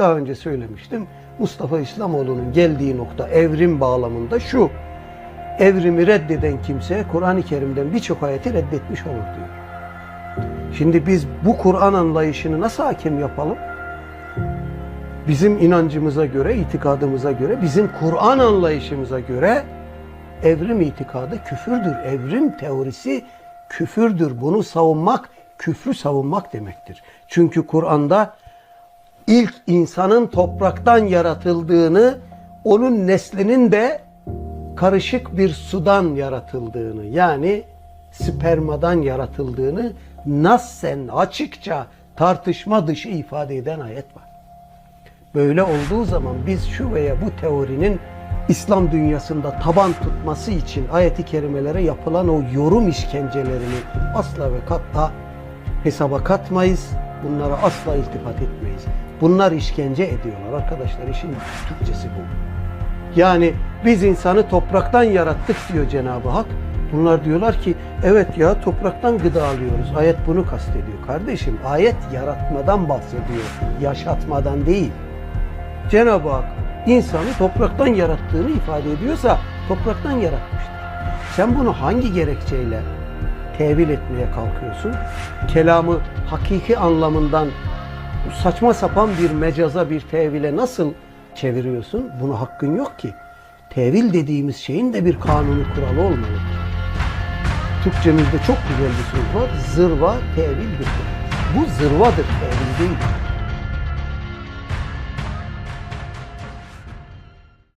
Daha önce söylemiştim. Mustafa İslamoğlu'nun geldiği nokta evrim bağlamında şu. Evrimi reddeden kimse Kur'an-ı Kerim'den birçok ayeti reddetmiş olur diyor. Şimdi biz bu Kur'an anlayışını nasıl hakem yapalım? Bizim inancımıza göre, itikadımıza göre, bizim Kur'an anlayışımıza göre evrim itikadı küfürdür. Evrim teorisi küfürdür. Bunu savunmak, küfrü savunmak demektir. Çünkü Kur'an'da ilk insanın topraktan yaratıldığını, onun neslinin de karışık bir sudan yaratıldığını, yani spermadan yaratıldığını nassen açıkça tartışma dışı ifade eden ayet var. Böyle olduğu zaman biz şu veya bu teorinin İslam dünyasında taban tutması için ayeti kerimelere yapılan o yorum işkencelerini asla ve katla hesaba katmayız. Bunlara asla iltifat etmeyiz. Bunlar işkence ediyorlar arkadaşlar. işin Türkçesi bu. Yani biz insanı topraktan yarattık diyor Cenab-ı Hak. Bunlar diyorlar ki evet ya topraktan gıda alıyoruz. Ayet bunu kastediyor. Kardeşim ayet yaratmadan bahsediyor. Yaşatmadan değil. Cenab-ı Hak insanı topraktan yarattığını ifade ediyorsa topraktan yaratmıştır. Sen bunu hangi gerekçeyle tevil etmeye kalkıyorsun? Kelamı hakiki anlamından saçma sapan bir mecaza bir tevile nasıl çeviriyorsun? Buna hakkın yok ki. Tevil dediğimiz şeyin de bir kanunu kuralı olmalıdır. Türkçemizde çok güzel bir söz var. Zırva tevildir. Bu zırvadır, tevil değil.